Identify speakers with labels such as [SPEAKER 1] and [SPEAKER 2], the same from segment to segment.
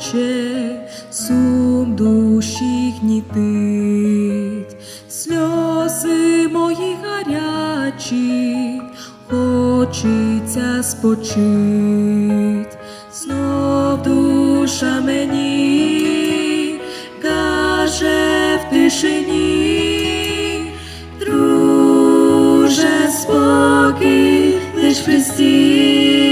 [SPEAKER 1] плаче, сум душі гнітить, сльози мої гарячі, хочеться спочить, знов душа мені каже в тишині, друже, спокій лиш в Христі.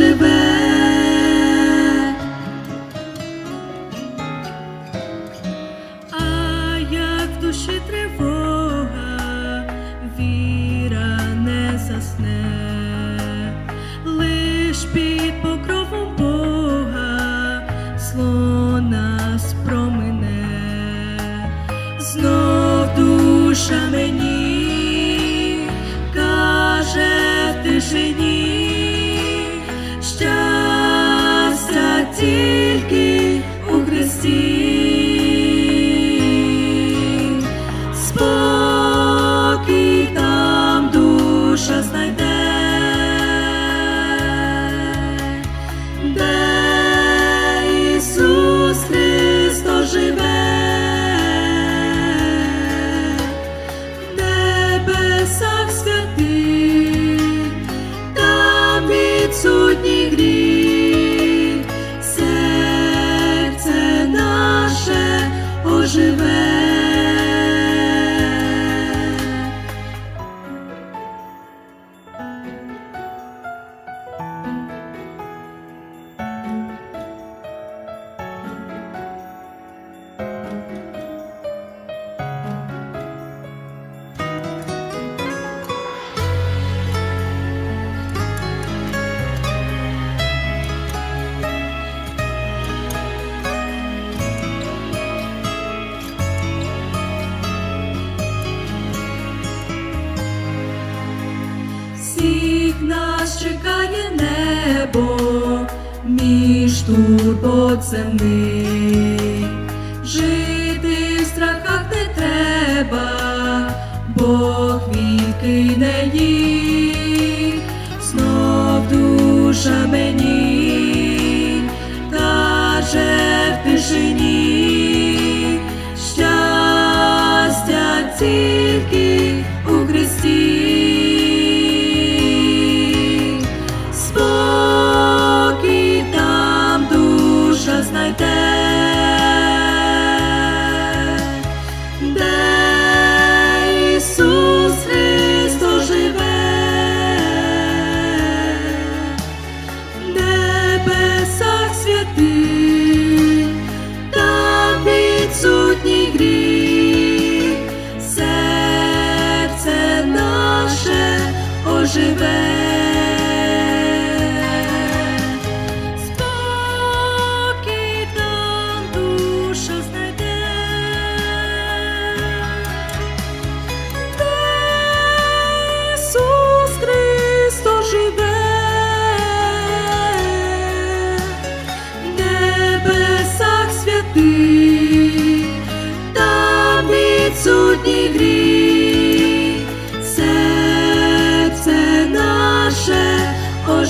[SPEAKER 1] Оживе. А як в душі тривога, віра не засне, лиш під покровом Бога зло нас чекає небо між турбот земних. Жити в страхах не треба, Бог відкине їх, знов душа мені святих, там відсутній гріх, серце.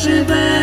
[SPEAKER 1] Оживе.